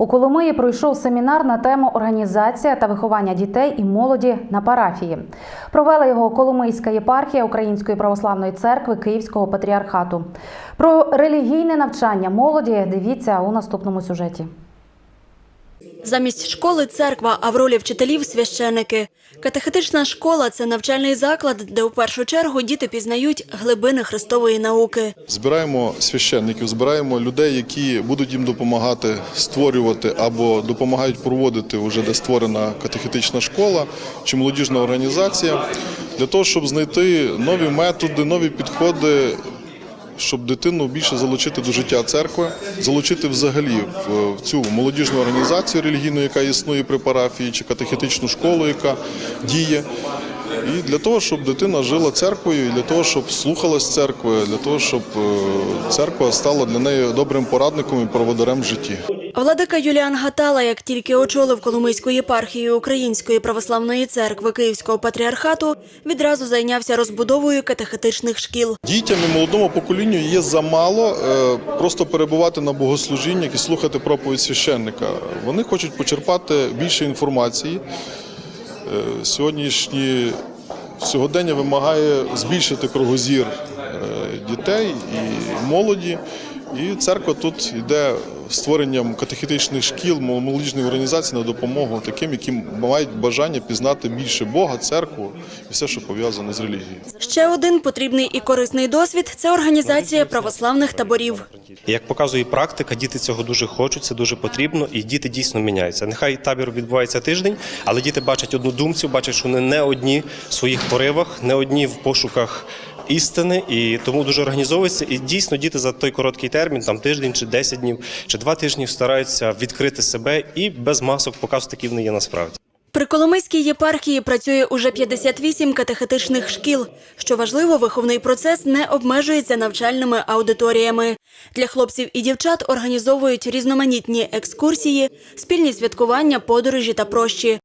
У Коломиї пройшов семінар на тему організація та виховання дітей і молоді на парафії. Провела його Коломийська єпархія Української православної церкви Київського патріархату. Про релігійне навчання молоді дивіться у наступному сюжеті. Замість школи церква, а в ролі вчителів священики. Катехетична школа це навчальний заклад, де у першу чергу діти пізнають глибини христової науки. Збираємо священників, збираємо людей, які будуть їм допомагати створювати або допомагають проводити вже де створена катехетична школа чи молодіжна організація, для того, щоб знайти нові методи, нові підходи. Щоб дитину більше залучити до життя церкви, залучити взагалі в, цю молодіжну організацію релігійну, яка існує при парафії, чи катехетичну школу, яка діє. І для того, щоб дитина жила церквою, і для того, щоб слухалась церкви, для того, щоб е, церква стала для неї добрим порадником і проводарем в житті. Владика Юліан Гатала, як тільки очолив Коломийську єпархію Української православної церкви Київського патріархату, відразу зайнявся розбудовою катехетичних шкіл. Дітям і молодому поколінню є замало е, просто перебувати на богослужіннях і слухати проповідь священника. Вони хочуть почерпати більше інформації. Е, Сьогоднішні сьогодення вимагає збільшити кругозір е, дітей і молоді. І церква тут йде створенням катехетичних шкіл, молодіжних організацій на допомогу таким, які мають бажання пізнати більше Бога, церкву і все, що пов'язане з релігією. Ще один потрібний і корисний досвід це організація православних таборів. Як показує практика, діти цього дуже хочуть, це дуже потрібно, і діти дійсно міняються. Нехай табір відбувається тиждень, але діти бачать однодумців, бачать, що вони не одні в своїх поривах, не одні в пошуках істини, і тому дуже організовуються. І дійсно діти за той короткий термін, там тиждень чи 10 днів, чи два тижні стараються відкрити себе і без масок показувати, які вони є насправді. При Коломийській єпархії працює уже 58 катехетичних шкіл. Що важливо, виховний процес не обмежується навчальними аудиторіями. Для хлопців і дівчат організовують різноманітні екскурсії, спільні святкування, подорожі та прощі.